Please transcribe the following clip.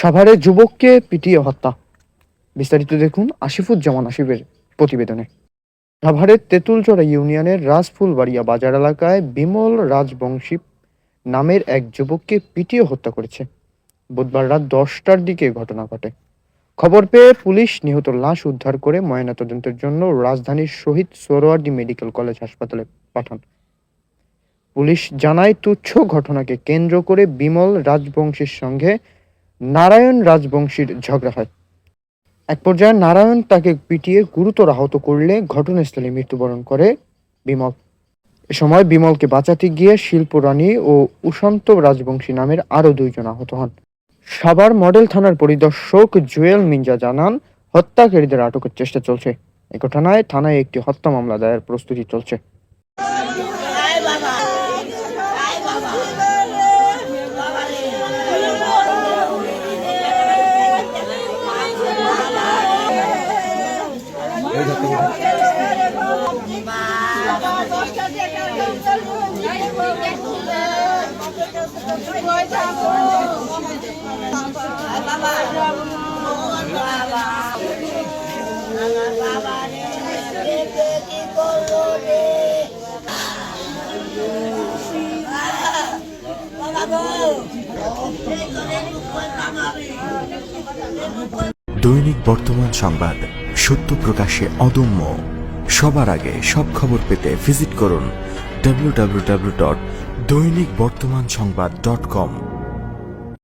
সাভারে যুবককে পিটিয়ে হত্যা। বিস্তারিত দেখুন আসিফুজ্জামান আসিফের প্রতিবেদনে। সাভারের তেঁতুলচড়া ইউনিয়নের রাজফুলবাড়িয়া বাজার এলাকায় বিমল রাজবংশী নামের এক যুবককে পিটিয়ে হত্যা করেছে। বুধবার রাত দশটার দিকে ঘটনা ঘটে। খবর পেয়ে পুলিশ নিহত লাশ উদ্ধার করে ময়নাতদন্তের জন্য রাজধানীর শহীদ সোহরাওয়ার্দী মেডিকেল কলেজ হাসপাতালে পাঠান। পুলিশ জানায়, তুচ্ছ ঘটনাকে কেন্দ্র করে বিমল রাজবংশীর সঙ্গে নারায়ণ রাজবংশীর ঝগড়া হয়। এক পর্যায়ে নারায়ণ তাকে পিটিয়ে গুরুতর আহত করলে ঘটনাস্থলে মৃত্যুবরণ করে বিমল। এ সময় বিমলকে বাঁচাতে গিয়ে শিল্পরানী ও উশান্ত রাজবংশী নামের আরও দুইজন আহত হন। সাভার মডেল থানার পরিদর্শক জুয়েল মিঞ্জা জানান, হত্যাকারীদের আটকের চেষ্টা চলছে। এ ঘটনায় থানায় একটি হত্যা মামলা দায়ের প্রস্তুতি চলছে। দৈনিক বর্তমান সংবাদ। সত্য প্রকাশে অদম্য। সবার আগে সব খবর পেতে ভিজিট করুন ডাব্লিউ ডট দৈনিক বর্তমান সংবাদ ডট কম